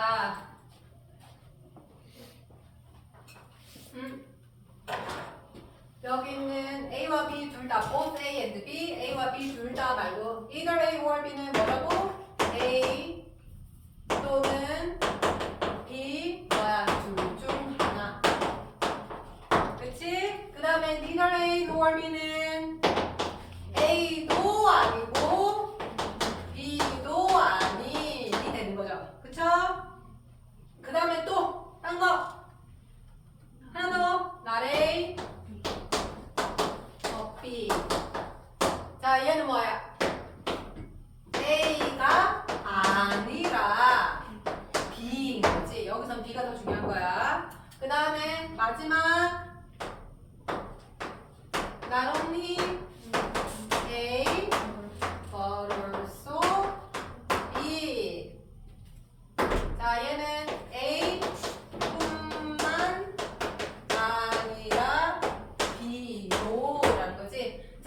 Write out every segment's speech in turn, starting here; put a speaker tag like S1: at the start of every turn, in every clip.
S1: 자, 음. 여기 있는 A와 B 둘 다 both A and B, A와 B 둘 다 말고 either A or B는 뭐라고? A 또는 B 뭐야 둘 중 하나. 그치? 그 다음에 neither A nor B는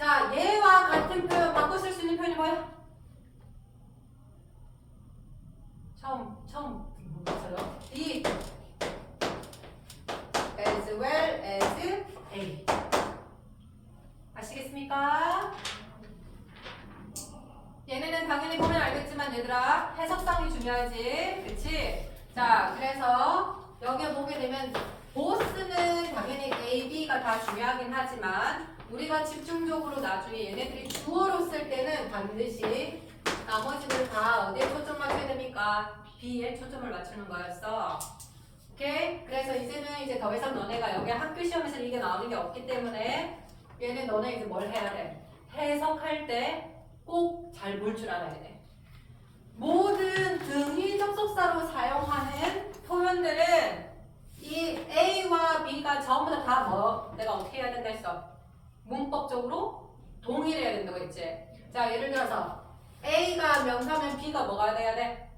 S1: 자, 얘와 같은 표현 바꿔 쓸 수 있는 표현이 뭐야? 처음 처음 봤어요. B as well as A. 아시겠습니까? 얘네는 당연히 보면 알겠지만 얘들아 해석상이 중요하지 그치? 자 그래서 여기에 보게 되면 보스는 당연히 A, B가 다 중요하긴 하지만 우리가 집중적으로 나중에 얘네들이 주어로 쓸 때는 반드시 나머지들 다 어디에 초점 맞춰야 됩니까? B에 초점을 맞추는 거였어 오케이? 그래서 이제는 이제 더 이상 너네가 여기 학교 시험에서 이게 나오는 게 없기 때문에 얘는 너네 이제 뭘 해야 돼? 해석할 때 꼭 잘 볼 줄 알아야 돼. 모든 등위 접속사로 사용하는 표현들은 이 A와 B가 전부 다다 뭐? 내가 어떻게 해야 된다 했어? 문법적으로 동일해야 된다고 했지. 자, 예를 들어서 A가 명사면 B가 뭐가 돼야 돼?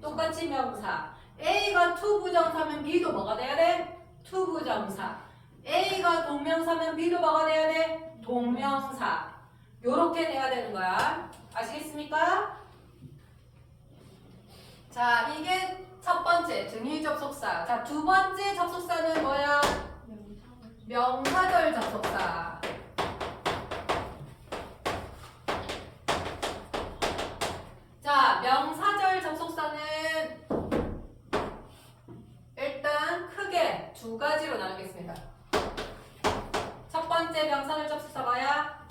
S1: 똑같이 명사. A가 투부정사면 B도 뭐가 돼야 돼? 투부정사. A가 동명사면 B도 뭐가 돼야 돼? 동명사. 요렇게 돼야 되는 거야. 아시겠습니까? 자, 이게 첫 번째 등위 접속사. 자, 두 번째 접속사는 뭐야? 명사절 접속사. 자, 명사절 접속사는 일단 크게 두 가지로 나누겠습니다. 첫 번째 명사절 접속사 뭐야?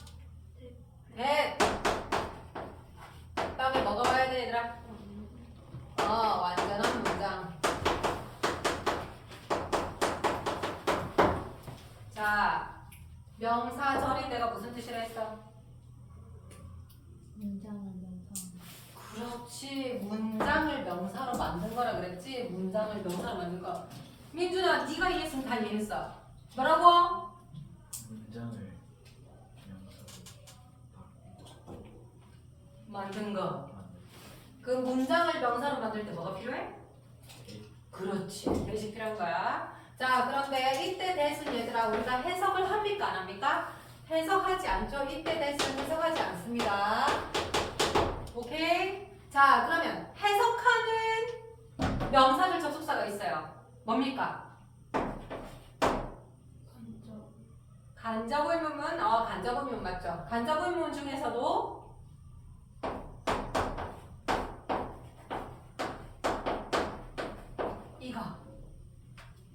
S1: 대. 땅에 먹어봐야 돼, 얘들아. 어, 완전한 문장. 자, 명사절이 내가 무슨 뜻이라 했어?
S2: 문장은 명사.
S1: 그렇지 문장을 명사로 만든 거라 문장을 명사로 만든 거 민준아 네가 이해했으면 다 이해했어. 뭐라고?
S3: 문장을
S1: 만든 거. 그 문장을 명사로 만들 때 뭐가 필요해? 그렇지. 대시 필요한 거야. 자 그런데 이때 대신 얘들아 우리가 해석을 합니까? 안 합니까? 해석하지 않죠. 이때 대신 해석하지 않습니다. 오케이? 자 그러면 해석하는 명사절 접속사가 있어요 뭡니까? 간접의문문, 어 간접의문문 맞죠? 간접의문문 중에서도 이거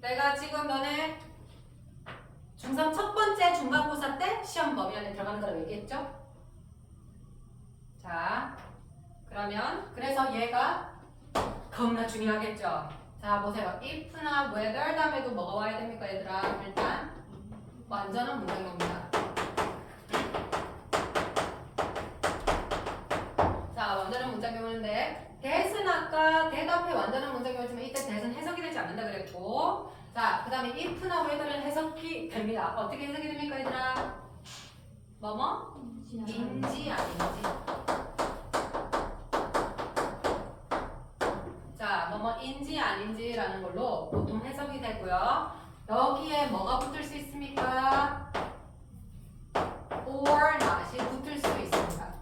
S1: 내가 지금 너네 중3 첫 번째 중간고사 때 시험 범위 안에 들어가는 거라고 얘기했죠? 자 그러면 그래서 얘가 겁나 중요하겠죠? 자 보세요. if나 whether 다음에도 뭐가 와야 됩니까 얘들아? 일단 완전한 문장입니다. 자 완전한 문장이었는데 대은 아까 대답해 완전한 문장이었지만 이때 대은 해석이 되지 않는다 그랬고. 자그 다음에 if나 whether는 해석이 됩니다. 어떻게 해석이 됩니까 얘들아? 뭐뭐? 인지 아닌지 자 뭐뭐인지 아닌지라는 걸로 보통 해석이 되고요 여기에 뭐가 붙을 수 있습니까? or not이 붙을 수 있습니다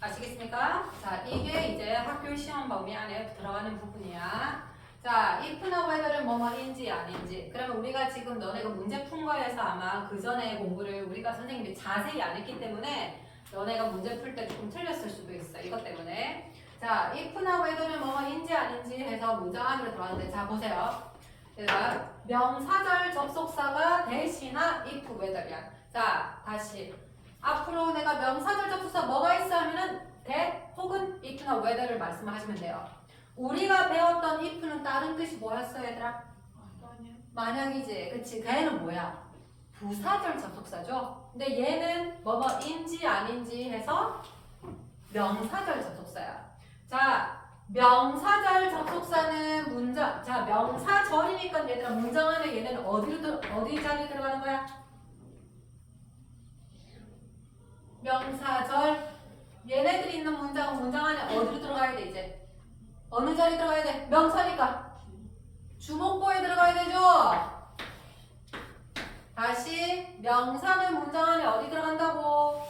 S1: 아시겠습니까? 자 이게 이제 학교 시험 범위 안에 들어가는 부분이야 자, if나 whether은 뭐뭐인지 아닌지. 그러면 우리가 지금 너네가 문제 푼 거에서 아마 그 전에 공부를 우리가 선생님이 자세히 안 했기 때문에 너네가 문제 풀 때 조금 틀렸을 수도 있어. 이것 때문에. 자, if나 whether는 뭐뭐인지 아닌지 해서 문장 안으로 들어왔는데 자, 보세요. 명사절 접속사가 대시나 if whether이야. 자, 다시. 앞으로 내가 명사절 접속사 뭐가 있어 하면은 that 혹은 if나 whether를 말씀하시면 돼요. 우리가 배웠던 if는 다른 뜻이 뭐였어 얘들아? 만약이지. 그치? 걔는 뭐야? 부사절 접속사죠? 근데 얘는 뭐뭐인지 아닌지 해서 명사절 접속사야. 자, 명사절 접속사는 문장, 자, 명사절이니까 얘들아 문장 안에 얘는 어디로, 들- 어디 자리에 들어가는 거야? 명사절. 얘네들이 있는 문장은 문장 안에 어디로 들어가야 돼, 이제? 어느 자리 들어가야 돼? 명사니까. 주목보에 들어가야 되죠? 다시 명사는 문장 안에 어디 들어간다고?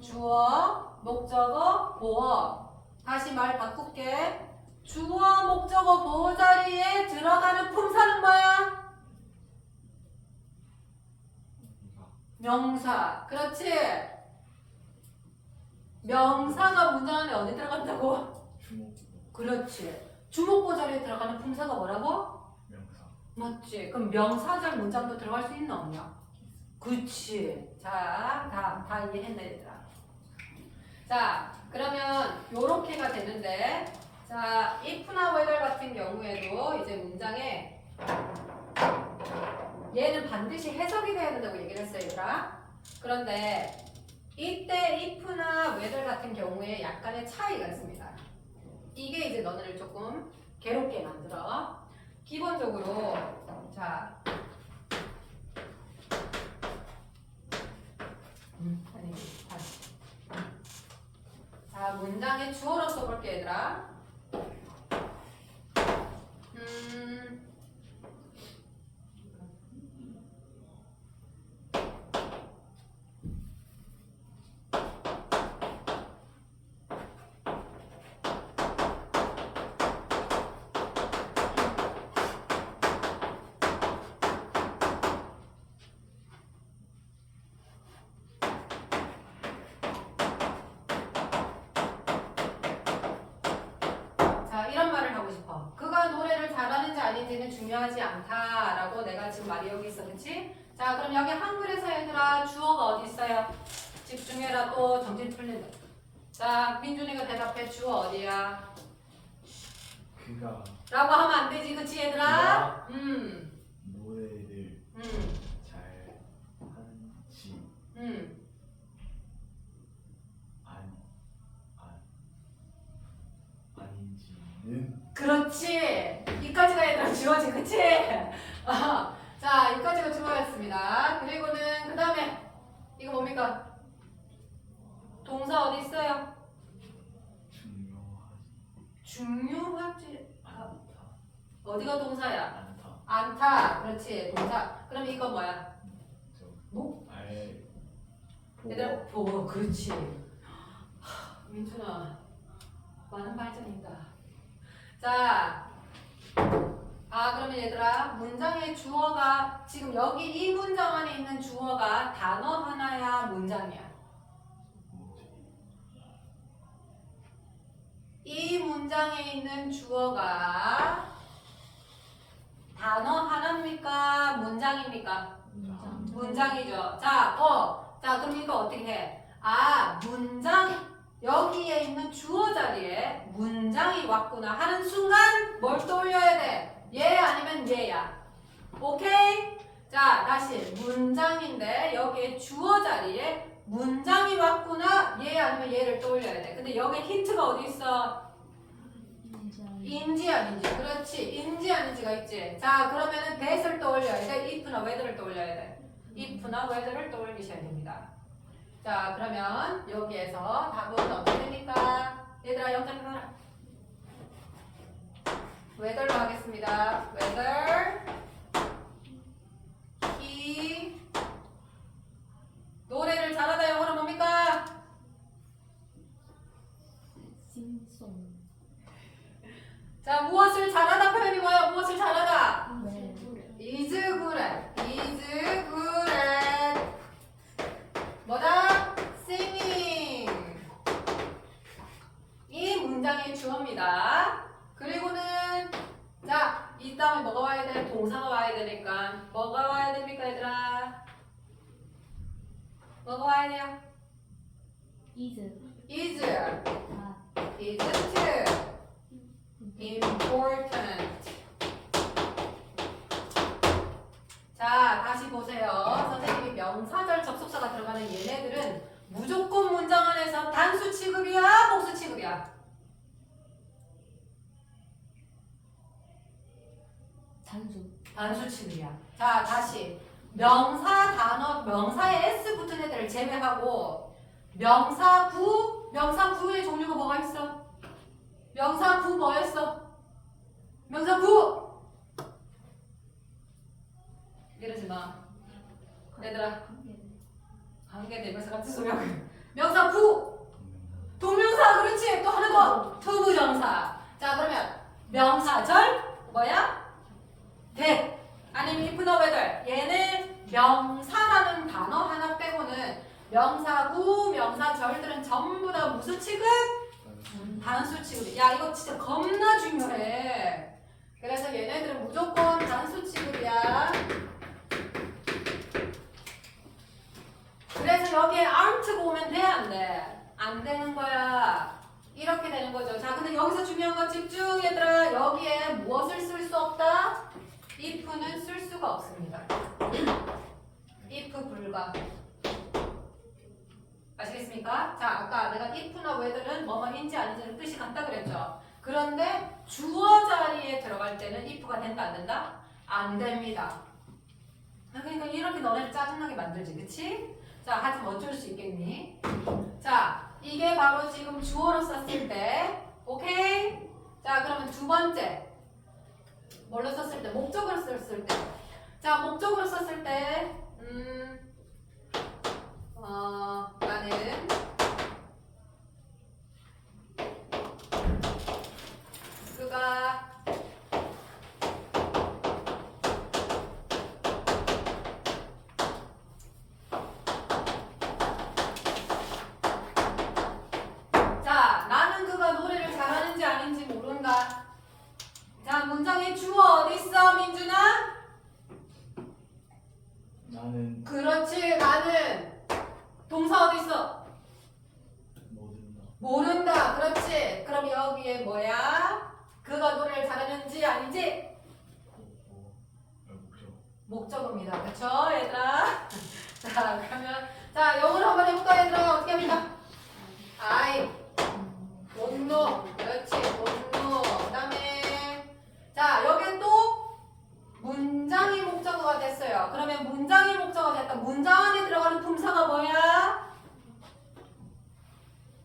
S1: 주어, 목적어, 보어. 다시 말 바꿀게. 주어, 목적어, 보어 자리에 들어가는 품사는 뭐야? 명사. 그렇지. 명사가 문장 안에 어디 들어간다고?
S3: 주목
S1: 그렇지. 주목보 자리에 들어가는 품사가 뭐라고?
S3: 명사
S1: 맞지. 그럼 명사절 문장도 들어갈 수 있나 없냐? 그치. 자, 다, 다 이해했네, 얘들아. 자, 그러면 요렇게가 되는데, 자, if나 whether 같은 경우에도 이제 문장에 얘는 반드시 해석이 돼야 된다고 얘기를 했어요, 얘들아. 그런데 이때 if나 whether 같은 경우에 약간의 차이가 있습니다. 이게 이제 너네를 조금 괴롭게 만들어. 기본적으로 자 음, 아니 자 문장의 주어로 써 볼게 얘들아 음 자, 이런 말을 하고 싶어. 그가 노래를 잘하는지 아닌지는 중요하지 않다라고 내가 지금 말이 여기 있어, 그치? 자, 그럼 여기 한글에서 얘들아 주어가 어디 있어요? 집중해라 또 정신 풀린다. 자, 민준이가 대답해 주어 어디야?
S3: 그가
S1: 라고 하면 안 되지, 그치 얘들아? 음,
S3: 노래를
S1: 음,
S3: 잘 하는지
S1: 음.
S3: 안, 안, 아닌지는
S1: 그렇지. 이까지가 얘들아 주어지, 그치? 어, 자, 이까지가 주어였습니다. 그리고는 그 다음에 이거 뭡니까? 동사 어디 있어요?
S3: 중요하지. 않다
S1: 어디가 동사야?
S3: 않다
S1: 않다. 그렇지. 동사. 그럼 이거 뭐야?
S3: 저
S1: 뭐?
S3: 알,
S1: 얘들아, 보고. 그렇지. 하, 민준아, 많은 발전이 있다. 자, 아 그러면 얘들아, 문장의 주어가 지금 여기 이 문장 안에 있는 주어가 단어 하나야, 문장이야. 이 문장에 있는 주어가 단어 하나입니까? 문장입니까?
S3: 문장
S1: 문장이죠. 자, 어. 자, 그럼 이거 어떻게 해? 아, 문장 여기에 있는 주어 자리에 문장이 왔구나 하는 순간 뭘 떠올려야 돼? 얘 아니면 얘야. 오케이? 자, 다시 문장인데 여기에 주어 자리에 문장이 왔구나. 얘 아니면 얘를 떠올려야 돼. 근데 여기 힌트가 어디 있어? 인지 아닌지. 그렇지. 인지 아닌지가 있지. 자 그러면은 that을 떠올려야 돼. if나 whether를 떠올려야 돼. if나 whether를 떠올리셔야 됩니다. 자 그러면 여기에서 답은 어떻게 됩니까? 얘들아 영장 펴라 whether로 하겠습니다 he 노래를 잘하다 영어로 뭡니까
S2: 싱송
S1: 자, 무엇을 잘하다 표현이 뭐예요? 무엇을 잘하다?
S2: 네.
S1: is good at. is good at. 뭐다? singing. 이 문장의 주어입니다. 그리고는 자, 이 다음에 뭐가 와야 돼? 동사가 와야 뭐가 와야 됩니까, 얘들아? 뭐가 와야 돼요?
S2: is
S1: is
S2: 아
S1: isn't important. 자, 다시 보세요. 선생님이 명사절 접속사가 들어가는 얘네들은 무조건 문장 안에서 단수 취급이야, 복수 취급이야.
S2: 단수
S1: 단수 취급이야. 자, 다시 명사 단어 명사에 s 붙은 애들을 제외하고 명사 구 명사 구의 종류가 뭐가 있어? 명사 구 뭐였어? 명사 구 이러지 마. 얘들아 관계 대명사 같은 소리 명사 구 동명사 그렇지 또 하나 더 투부정사 자 그러면 명사절 뭐야? That 아니면 whether 얘는 명사라는 단어 하나 빼고는 명사구 명사절들은 전부 다 무슨 취급? 단수 취급 야 이거 진짜 겁나 중요해. 그래서 얘네들은 무조건 단수 취급이야. 그래서 여기에 aren't가 오면 돼 안 돼? 안 되는 거야. 이렇게 되는 거죠. 자 근데 여기서 중요한 건 집중 얘들아. 여기에 무엇을 쓸 수 없다? If는 쓸 수가 없습니다 if 불가 아시겠습니까? 자 아까 내가 if나 whether는 뭐뭐 인지 아닌지는 뜻이 같다 그랬죠 그런데 주어 자리에 들어갈 때는 if가 된다 안 된다? 안 됩니다 아, 그러니까 이렇게 너네를 짜증나게 만들지 그치? 자 하지만 어쩔 수 있겠니? 자 이게 바로 지금 주어로 썼을 때 오케이? 자 그러면 두 번째 뭘로 썼을 때? 목적으로 썼을 때. 자, 목적으로 썼을 때, 음, 어, 나는 그가 자, 나는 그가 노래를 잘하는지 아닌지 모른다. 자, 문장의 주어 어디 있어, 민준아?
S3: 나는
S1: 그렇지, 나는. 동사 어디 있어?
S3: 모든다.
S1: 모른다. 그렇지. 그럼 여기에 뭐야? 그가 노래를 잘하는지 아닌지
S3: 어, 목적.
S1: 목적어입니다. 그렇죠, 얘들아? 자, 그러면 자, 영어로 한번 해볼까, 얘들아? 어떻게 합니까? I don't know. 그렇지, don't know. 그다음에 자, 여기 또 문장이 목적어가 됐어요. 그러면 문장이 목적어가 됐다. 문장 안에 들어가는 품사가 뭐야?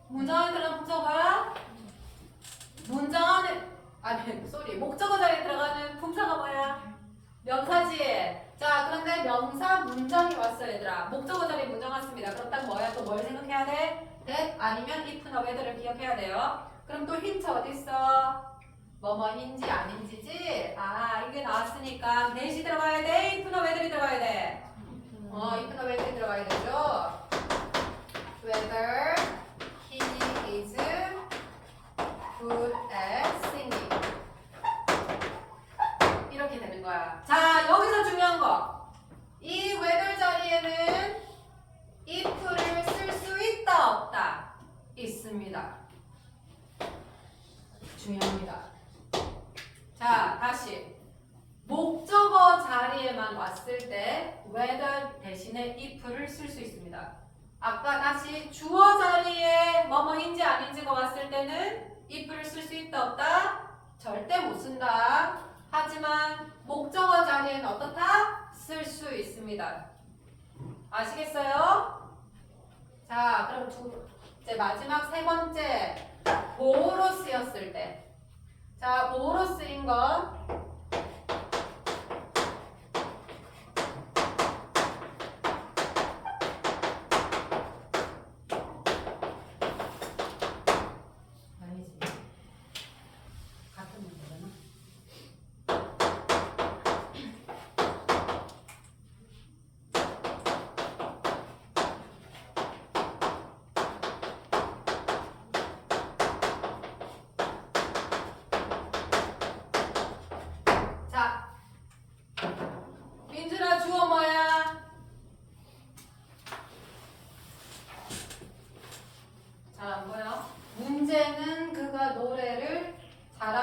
S1: 문장 안에 들어가는 품사가 뭐야? 문장 안에 아니, 쏘리. 목적어 자리에 들어가는 품사가 뭐야? 명사지. 자, 그런데 명사 문장이 왔어요, 얘들아. 목적어 자리에 문장 왔습니다. 그렇다면 뭐야? 또 뭘 생각해야 돼? that 아니면 if나 whether를 기억해야 돼요. 그럼 또 힌트 어디 있어? 뭐뭐인지 아, 이게 나왔으니까 대시 들어가야 돼? if나 whether이 들어가야 돼? 어, if나 whether이 들어가야 되죠? whether he is good at singing. 이렇게 되는 거야. 자, 여기서 중요한 거. 이 whether 자리에는 if를 쓸 수 있다, 없다? 있습니다. 중요합니다. 자, 다시. 목적어 자리에만 왔을 때 whether 대신에 if를 쓸 수 있습니다. 아까 다시 주어 자리에 뭐뭐인지 아닌지가 왔을 때는 if를 쓸 수 있다, 없다? 절대 못 쓴다. 하지만 목적어 자리에는 어떻다? 쓸 수 있습니다. 아시겠어요? 자, 그럼 두, 이제 마지막 세 번째 보호로 쓰였을 때. 자, 보호로 쓰인 건 아니지. 같은 문제잖아.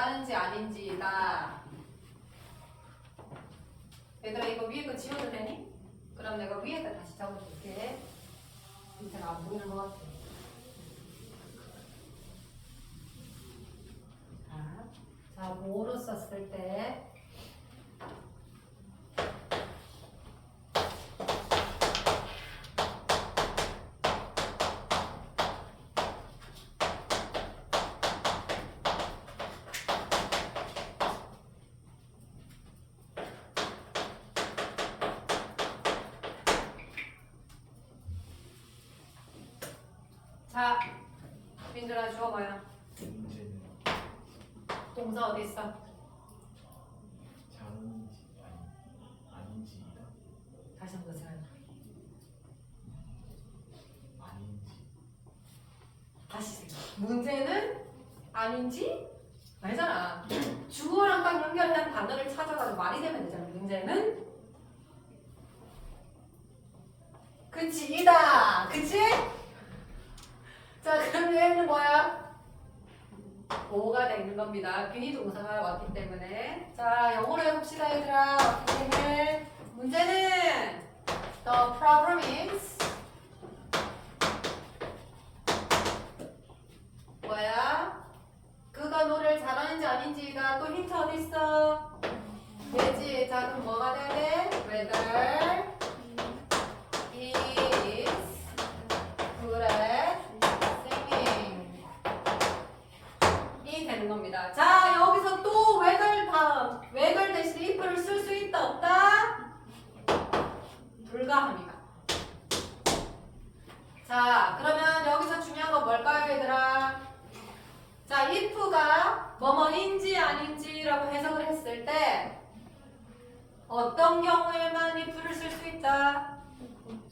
S1: 잘하는지 아닌지다. 얘들아 이거 위에 거 지워도 되니? 그럼 내가 위에다 다시 적어줄게. 밑에가 안 보이는 것 같아. 자, 자 뭐로 썼을 때 자, 민준아 주워봐요. 동사 어디 있어?
S3: 잘하는지 아니 아닌지이다.
S1: 다시 한번 생각해.
S3: 아닌지
S1: 다시 생각. 문제는 아닌지 아니잖아. 주어랑 딱 연결한 단어를 찾아가지고 말이 되면 되잖아. 문제는 그치이다. 그치? 자, 그럼 얘는 뭐야? 보호가 되는 겁니다. 균이 동사가 왔기 때문에. 자, 영어로 해봅시다, 얘들아. 어떻게 해? 문제는 The problem is 뭐야? 그가 노래를 잘하는지 아닌지가 또 힌트 어디 있어? 예지. 자, 그럼 뭐가 돼야 돼? Whether 이 되는 겁니다. 자, 여기서 또 whether 다음. whether 대신 if를 쓸 수 있다, 없다? 불가합니다. 자, 그러면 여기서 중요한 건 뭘까요, 얘들아? 자, if가 뭐뭐인지 아닌지라고 해석을 했을 때 어떤 경우에만 if를 쓸 수 있다?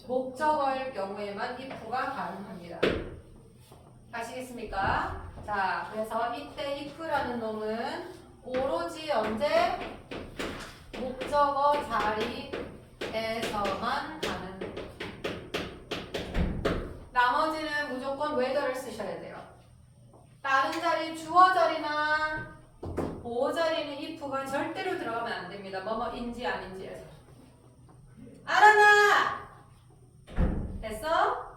S1: 목적어일 경우에만 if가 가능합니다. 아시겠습니까? 자, 그래서 이때 if라는 놈은 오로지 언제 목적어 자리에서만 가능. 나머지는 무조건 whether를 쓰셔야 돼요. 다른 자리 주어 자리나 보호 자리는 if가 절대로 들어가면 안 됩니다. 뭐뭐인지 아닌지에서. 알았나? 됐어?